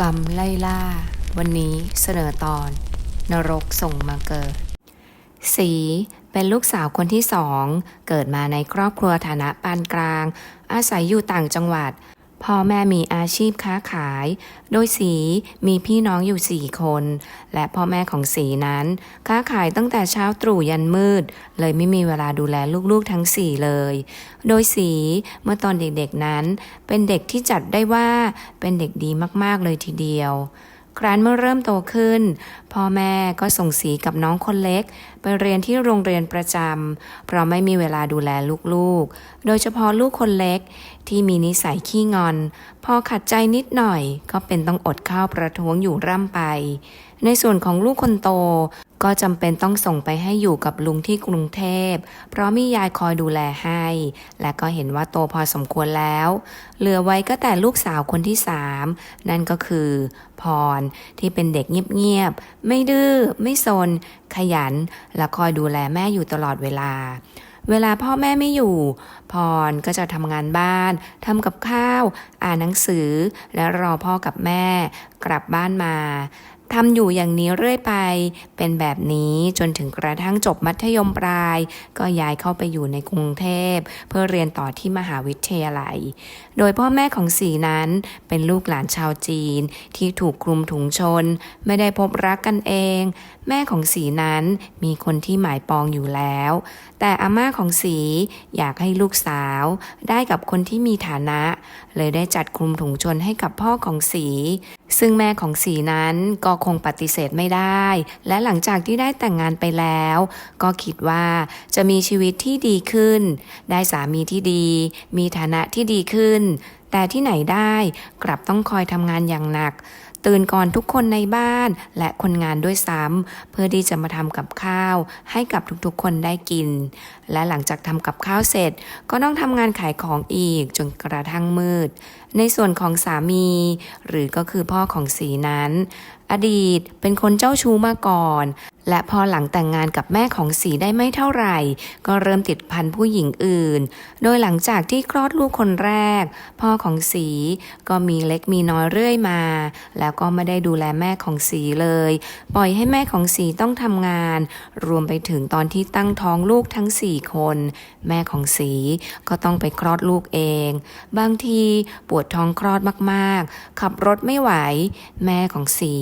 กรรมไล่ล่า วันนี้เสนอตอน นรกส่งมาเกิด สีเป็นลูกสาวคนที่สอง เกิดมาในครอบครัวฐานะปานกลาง อาศัยอยู่ต่างจังหวัด พ่อแม่มีอาชีพค้าขาย โดยสีมีพี่น้องอยู่สี่คน และพ่อแม่ของสีนั้น ค้าขายตั้งแต่เช้าตรู่ยันมืด เลยไม่มีเวลาดูแลลูกๆทั้งสี่เลย โดยสีเมื่อตอนเด็กๆนั้น เป็นเด็กที่จัดได้ว่าเป็นเด็กดีมากๆเลยทีเดียว ครั้นเมื่อเริ่มโตขึ้น พ่อแม่ก็ส่งสีกับน้องคนเล็ก ไปเรียนที่โรงเรียนประจำเพราะไม่มีเวลาดูแลลูกๆ โดยเฉพาะลูกคนเล็กที่มีนิสัยขี้งอน พอขัดใจนิดหน่อย ก็เป็นต้องอดข้าวประท้วงอยู่ร่ำไป ในส่วนของลูกคนโต ก็จำเป็นต้องส่งไปให้อยู่กับลุงที่กรุงเทพ เพราะมียายคอยดูแลให้ และก็เห็นว่าโตพอสมควรแล้ว เหลือไว้ก็แต่ลูกสาวคนที่สามนั่นก็คือ พรที่เป็นเด็กเงียบๆ ไม่ดื้อ ไม่ซนขยัน และคอยดูแลแม่อยู่ตลอดเวลาเวลาพ่อแม่ไม่อยู่ พรก็จะทำงานบ้านทำกับข้าว อ่านหนังสือ และรอพ่อกับแม่ กลับบ้านมา ทำอยู่อย่างนี้เรื่อยไป เป็นแบบนี้จนถึงกระทั่งจบมัธยมปลาย ก็ย้ายเข้าไปอยู่ในกรุงเทพ เพื่อเรียนต่อที่มหาวิทยาลัย โดยพ่อแม่ของสีนั้นเป็นลูกหลานชาวจีนที่ถูกคลุมถุงชน ไม่ได้พบรักกันเอง แม่ของสีนั้นมีคนที่หมายปองอยู่แล้ว แต่อาม่าของสีอยากให้ลูกสาวได้กับคนที่มีฐานะ เลยได้จัดคลุมถุงชนให้กับพ่อของสี ซึ่งแม่ของสีนั้นก็คงปฏิเสธไม่ได้ และหลังจากที่ได้แต่งงานไปแล้ว ก็คิดว่าจะมีชีวิตที่ดีขึ้น ได้สามีที่ดี มีฐานะที่ดีขึ้น แต่ที่ไหนได้กลับต้องคอยทำงานอย่างหนัก ตื่นก่อนทุกคนในบ้านและคนงานด้วยซ้ำเพื่อที่จะมาทำกับข้าว ให้กับทุกๆคนได้กิน และหลังจากทำกับข้าวเสร็จ ก็ต้องทำงานขายของอีกจนกระทั่งมืด ในส่วนของสามี หรือก็คือพ่อของสีนั้น อดีตเป็นคนเจ้าชู้มาก่อน และพอหลังแต่งงานกับแม่ของสีได้ไม่เท่าไหร่ ก็เริ่มติดพันผู้หญิงอื่น โดยหลังจากที่คลอดลูกคนแรก พ่อของสีก็มีเล็กมีน้อยเรื่อยมา แล้วก็ไม่ได้ดูแลแม่ของสีเลย ปล่อยให้แม่ของสีต้องทำงาน รวมไปถึงตอนที่ตั้งท้องลูกทั้งสี่คน แม่ของสีก็ต้องไปคลอดลูกเอง บางทีปววดท้องคลอดมากๆ ขับรถไม่ไหว แม่ของสี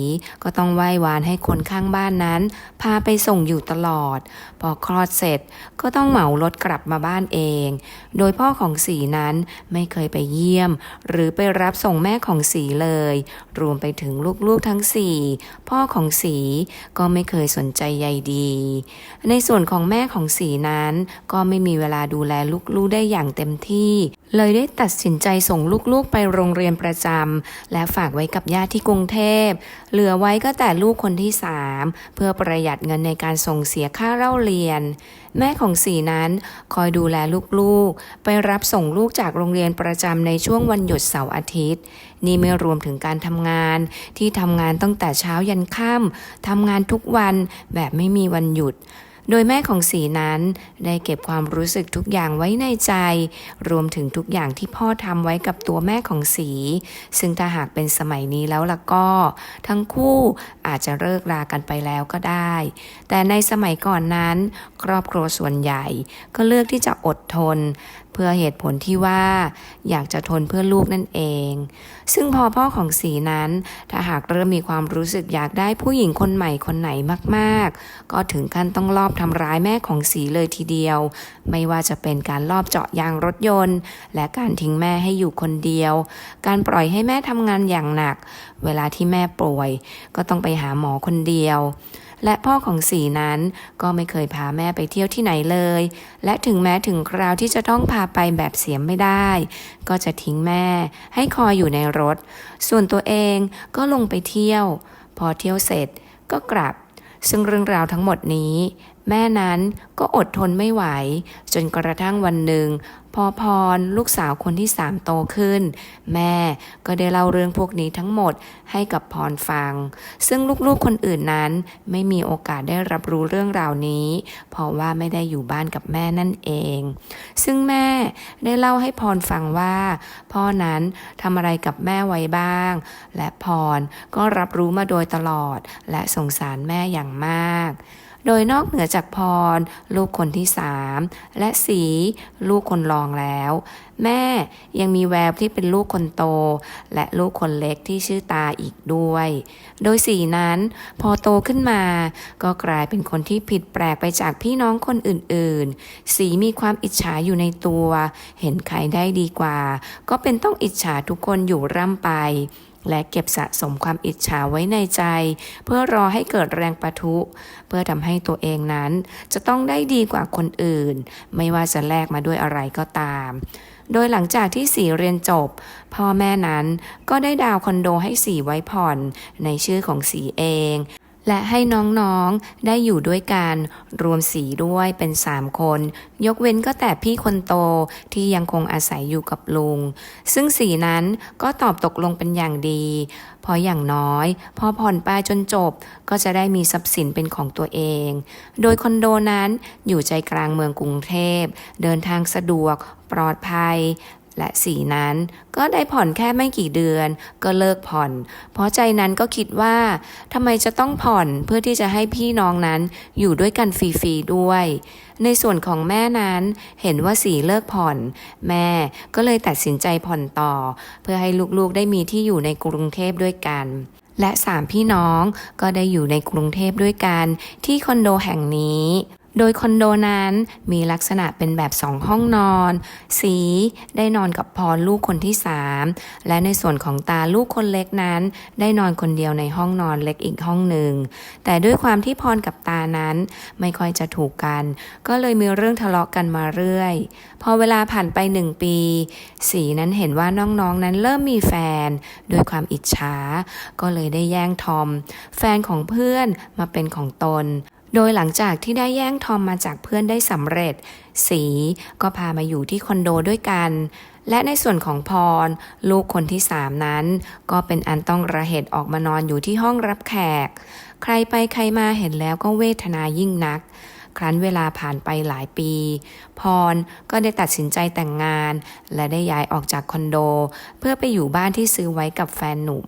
ก็ต้องไหว้วานให้คนข้างบ้านนั้น พาไปส่งอยู่ตลอด พอคลอดเสร็จก็ต้องเหมารถกลับมาบ้านเอง โดยพ่อของสีนั้นไม่เคยไปเยี่ยม หรือไปรับส่งแม่ของสีเลย รวมไปถึงลูกๆทั้งสี่พ่อของสีก็ไม่เคยสนใจใยดี ในส่วนของแม่ของสีนั้นก็ไม่มีเวลาดูแลลูกๆได้อย่างเต็มที่ เลยได้ตัดสินใจส่งลูกๆไปโรงเรียนประจำและฝากไว้กับญาติที่กรุงเทพ เหลือไว้ก็แต่ลูกคนที่สามเพื่อประหยัดเงินในการส่งเสียค่าเล่าเรียน แม่ของสีนั้นคอยดูแลลูกๆ ไปรับส่งลูกจากโรงเรียนประจำในช่วงวันหยุดเสาร์อาทิตย์ นี่ไม่รวมถึงการทำงานที่ทำงานตั้งแต่เช้ายันค่ำทำงานทุกวันแบบไม่มีวันหยุด โดยแม่ของสีนั้นได้เก็บความรู้สึกทุกอย่างไว้ในใจ รวมถึงทุกอย่างที่พ่อทำไว้กับตัวแม่ของสี ซึ่งถ้าหากเป็นสมัยนี้แล้วล่ะก็ ทั้งคู่อาจจะเลิกรากันไปแล้วก็ได้ แต่ในสมัยก่อนนั้น ครอบครัวส่วนใหญ่ก็เลือกที่จะอดทนเพื่อเหตุผลที่ว่าอยากจะทนเพื่อลูกนั่นเอง ซึ่งพอพ่อของสีนั้น ถ้าหากเริ่มมีความรู้สึกอยากได้ผู้หญิงคนใหม่คนไหนมากๆ ก็ถึงขั้นต้องลอบทำร้ายแม่ของสีเลยทีเดียว ไม่ว่าจะเป็นการลอบเจาะยางรถยนต์ และการทิ้งแม่ให้อยู่คนเดียว การปล่อยให้แม่ทำงานอย่างหนัก เวลาที่แม่ป่วย ก็ต้องไปหาหมอคนเดียว และพ่อของสีนั้นก็ไม่เคยพาแม่ไปเที่ยวที่ไหนเลย และถึงแม้ถึงคราวที่จะต้องพาไปแบบเสียไม่ได้ ก็จะทิ้งแม่ให้คอยอยู่ในรถ ส่วนตัวเองก็ลงไปเที่ยว พอเที่ยวเสร็จก็กลับ ซึ่งเรื่องราวทั้งหมดนี้ แม่นั้นก็อดทนไม่ไหว จนกระทั่งวันหนึ่ง พอพรลูกสาวคนที่สามโตขึ้น แม่ก็ได้เล่าเรื่องพวกนี้ทั้งหมดให้กับพรฟัง ซึ่งลูกๆคนอื่นนั้นไม่มีโอกาสได้รับรู้เรื่องราวนี้ เพราะว่าไม่ได้อยู่บ้านกับแม่นั่นเอง ซึ่งแม่ได้เล่าให้พรฟังว่า พ่อนั้นทำอะไรกับแม่ไว้บ้าง และพรก็รับรู้มาโดยตลอด และสงสารแม่อย่างมาก โดยนอกเหนือจากพร ลูกคนที่สามและสีลูกคนรองแล้ว แม่ยังมีแววที่เป็นลูกคนโต และลูกคนเล็กที่ชื่อตาอีกด้วย โดยสีนั้นพอโตขึ้นมา ก็กลายเป็นคนที่ผิดแปลกไปจากพี่น้องคนอื่นๆ สีมีความอิจฉาอยู่ในตัว เห็นใครได้ดีกว่า ก็เป็นต้องอิจฉาทุกคนอยู่ร่ำไป และเก็บสะสมความอิจฉาไว้ในใจ เพื่อรอให้เกิดแรงประทุ เพื่อทำให้ตัวเองนั้น จะต้องได้ดีกว่าคนอื่น ไม่ว่าจะแลกมาด้วยอะไรก็ตาม โดยหลังจากที่สีเรียนจบ พ่อแม่นั้นก็ได้ดาวคอนโดให้สีไว้ผ่อนในชื่อของสีเอง และให้น้องๆได้อยู่ด้วยกัน รวมสีด้วยเป็น 3 คน ยกเว้นก็แต่พี่คนโตที่ยังคงอาศัยอยู่กับลุง ซึ่งสีนั้นก็ตอบตกลงเป็นอย่างดีพราะอย่างน้อย พอผ่อนไปจนจบก็จะได้มีทรัพย์สินเป็นของตัวเอง โดยคอนโดนั้นอยู่ใจกลางเมืองกรุงเทพ เดินทางสะดวกปลอดภัย และสีนั้นก็ได้ผ่อนแค่ไม่กี่เดือน ก็เลิกผ่อน เพราะใจนั้นก็คิดว่าทำไมจะต้องผ่อนเพื่อที่จะให้พี่น้องนั้นอยู่ด้วยกันฟรีๆด้วย ในส่วนของแม่นั้นเห็นว่าสีเลิกผ่อน แม่ก็เลยตัดสินใจผ่อนต่อ เพื่อให้ลูกๆได้มีที่อยู่ในกรุงเทพด้วยกันและสามพี่น้องก็ได้อยู่ในกรุงเทพด้วยกันที่คอนโดแห่งนี้ โดยคอนโดนั้นมีลักษณะเป็นแบบสองห้องนอน สีได้นอนกับพรลูกคนที่สามและในส่วนของตาลูกคนเล็กนั้น ได้นอนคนเดียวในห้องนอนเล็กอีกห้องหนึ่ง แต่ด้วยความที่พรกับตานั้นไม่ค่อยจะถูกกัน ก็เลยมีเรื่องทะเลาะกันมาเรื่อย พอเวลาผ่านไปหนึ่งปี สีนั้นเห็นว่าน้องๆนั้นเริ่มมีแฟน ด้วยความอิจฉาก็เลยได้แย่งทอม แฟนของเพื่อนมาเป็นของตน โดยหลังจากที่ได้แย่งทอมมาจากเพื่อนได้สำเร็จ สีก็พามาอยู่ที่คอนโดด้วยกัน และในส่วนของพร ลูกคนที่สามนั้น ก็เป็นอันต้องระเหตุออกมานอนอยู่ที่ห้องรับแขก ใครไปใครมาเห็นแล้วก็เวทนายิ่งนัก ครั้นเวลาผ่านไปหลายปี พรก็ได้ตัดสินใจแต่งงาน และได้ย้ายออกจากคอนโด เพื่อไปอยู่บ้านที่ซื้อไว้กับแฟนหนุ่ม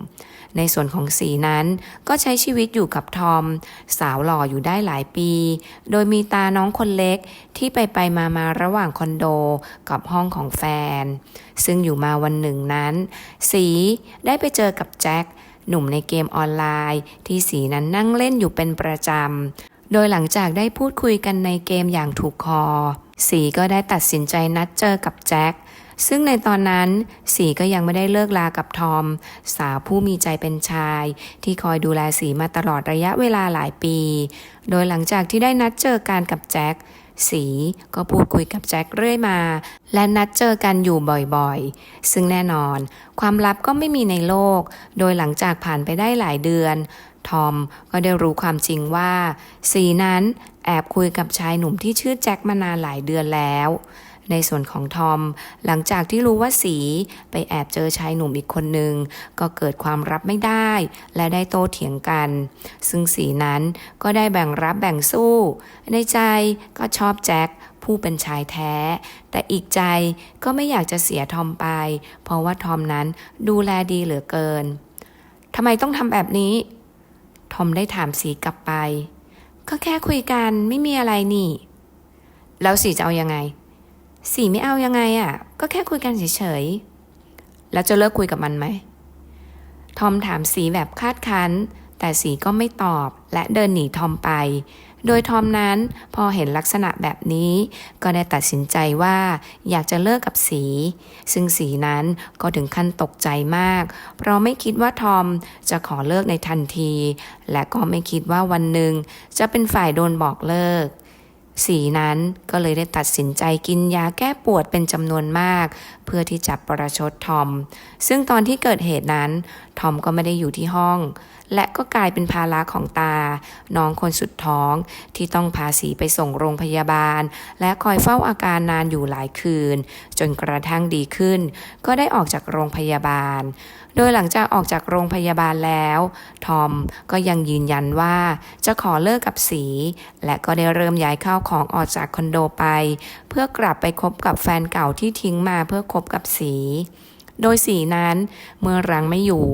ในส่วนของสีนั้นก็ใช้ชีวิตอยู่กับทอม สาวหล่ออยู่ได้หลายปี โดยมีตาน้องคนเล็กที่ไปไปมามาระหว่างคอนโดกับห้องของแฟน ซึ่งอยู่มาวันหนึ่งนั้น สีได้ไปเจอกับแจ็คหนุ่มในเกมออนไลน์ที่สีนั้นนั่งเล่นอยู่เป็นประจำ โดยหลังจากได้พูดคุยกันในเกมอย่างถูกคอ สีก็ได้ตัดสินใจนัดเจอกับแจ็ค ซึ่งในตอนนั้นสีก็ยังไม่ได้เลิกลากับทอม สาวผู้มีใจเป็นชาย ที่คอยดูแลสีมาตลอดระยะเวลาหลายปี โดยหลังจากที่ได้นัดเจอกันกับแจ็ค สี ก็พูดคุยกับแจ็คเรื่อยมา และนัดเจอกันอยู่บ่อยๆ ซึ่งแน่นอน ความลับก็ไม่มีในโลก โดยหลังจากผ่านไปได้หลายเดือน ทอมก็ได้รู้ความจริงว่า สีนั้นแอบคุยกับชายหนุ่มที่ชื่อแจ็คมานานหลายเดือนแล้ว ในส่วนของทอม หลังจากที่รู้ว่าสีไปแอบเจอชายหนุ่มอีกคนหนึ่งก็เกิดความรับไม่ได้ และได้โต้เถียงกัน ซึ่งสีนั้นก็ได้แบ่งรับแบ่งสู้ ในใจก็ชอบแจ็คผู้เป็นชายแท้ แต่อีกใจก็ไม่อยากจะเสียทอมไป เพราะว่าทอมนั้นดูแลดีเหลือเกินทำไมต้องทำแบบนี้ ทอมได้ถามสีกลับไป ก็แค่คุยกันไม่มีอะไรนี่ แล้วสีจะเอายังไง สีไม่เอายังไงอะ่ะ ก็แค่คุยกันเฉยๆ แล้วจะเลิกคุยกับมันไหม ทอมถามสีแบบคาดคั้น แต่สีก็ไม่ตอบและเดินหนีทอมไป โดยทอมนั้นพอเห็นลักษณะแบบนี้ ก็ได้ตัดสินใจว่าอยากจะเลิกกับสี ซึ่งสีนั้นก็ถึงขั้นตกใจมาก เพราะไม่คิดว่าทอมจะขอเลิกในทันที และก็ไม่คิดว่าวันหนึ่งจะเป็นฝ่ายโดนบอกเลิก สีนั้นก็เลยได้ตัดสินใจกินยาแก้ปวดเป็นจำนวนมาก พื่อที่จะประชดทอม ซึ่งตอนที่เกิดเหตุนั้น ทอมก็ไม่ได้อยู่ที่ห้อง และก็กลายเป็นภาระของตา น้องคนสุดท้องที่ต้องพาสีไปส่งโรงพยาบาล และคอยเฝ้าอาการนานอยู่หลายคืน จนกระทั่งดีขึ้น ก็ได้ออกจากโรงพยาบาล โดยหลังจากออกจากโรงพยาบาลแล้ว ทอมก็ยังยืนยันว่าจะขอเลิกกับสี และก็ได้เริ่มย้ายข้าวของออกจากคอนโดไป เพื่อกลับไปคบกับแฟนเก่าที่ทิ้งมาเพื่อคบกับสี โดยสีนั้นเมื่อรังไม่อยู่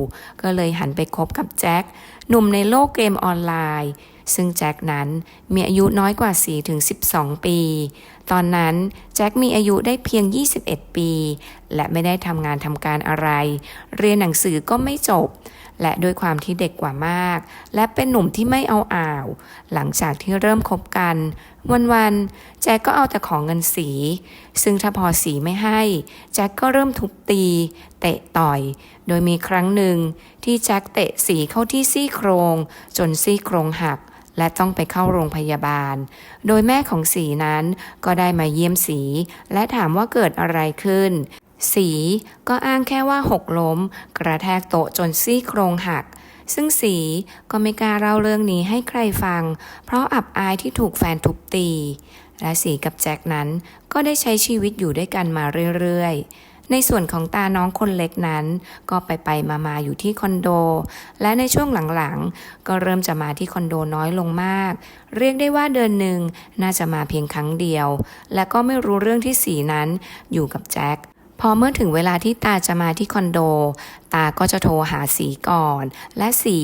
ก็เลยหันไปคบกับแจ็คหนุ่มในโลกเกมออนไลน์ ซึ่งแจ็คนั้นมีอายุน้อยกว่าสีถึง 12 ปี ตอนนั้นแจ็คมีอายุได้เพียง 21 ปี และไม่ได้ทำงานทำการอะไร เรียนหนังสือก็ไม่จบ และด้วยความที่เด็กกว่ามาก และเป็นหนุ่มที่ไม่เอาอ่าว หลังจากที่เริ่มคบกัน วันๆแจ็คก็เอาแต่ของเงินสี ซึ่งถ้าพอสีไม่ให้ แจ็คก็เริ่มทุบตี เตะต่อย โดยมีครั้งหนึ่งที่แจ็คเตะสีเข้าที่ซี่โครง จนซี่โครงหักและต้องไปเข้าโรงพยาบาล โดยแม่ของสีนั้นก็ได้มาเยี่ยมสี และถามว่าเกิดอะไรขึ้น สีก็อ้างแค่ว่าหกล้ม กระแทกโต๊ะจนซี่โครงหัก ซึ่งสีก็ไม่กล้าเล่าเรื่องนี้ให้ใครฟัง เพราะอับอายที่ถูกแฟนทุบตี และสีกับแจ็คนั้นก็ได้ใช้ชีวิตอยู่ด้วยกันมาเรื่อยๆ ในส่วนของตาน้องคนเล็กนั้น ก็ไปไปมามาอยู่ที่คอนโด และในช่วงหลังๆ ก็เริ่มจะมาที่คอนโดน้อยลงมาก เรียกได้ว่าเดือนหนึ่งน่าจะมาเพียงครั้งเดียว และก็ไม่รู้เรื่องที่สีนั้นอยู่กับแจ็ค พอเมื่อถึงเวลาที่ตาจะมาที่คอนโด ตาก็จะโทรหาสีก่อน และสี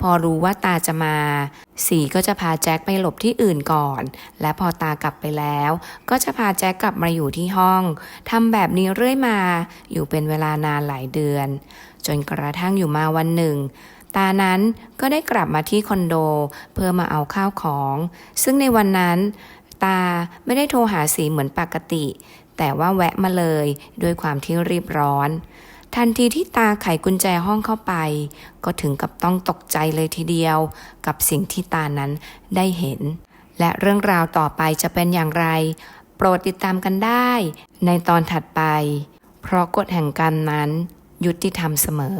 พอรู้ว่าตาจะมา สีก็จะพาแจ็คไปหลบที่อื่นก่อน และพอตากลับไปแล้ว ก็จะพาแจ็คกลับมาอยู่ที่ห้องทำแบบนี้เรื่อยมา อยู่เป็นเวลานานหลายเดือน จนกระทั่งอยู่มาวันหนึ่ง ตานั้นก็ได้กลับมาที่คอนโด เพื่อมาเอาข้าวของ ซึ่งในวันนั้นตาไม่ได้โทรหาสีเหมือนปกติ แต่ว่าแวะมาเลยด้วยความที่รีบร้อน ทันทีที่ตาไขกุญแจห้องเข้าไป ก็ถึงกับต้องตกใจเลยทีเดียว กับสิ่งที่ตานั้นได้เห็น และเรื่องราวต่อไปจะเป็นอย่างไร โปรดติดตามกันได้ ในตอนถัดไป เพราะกฎแห่งกรรมนั้น ยุติธรรมเสมอ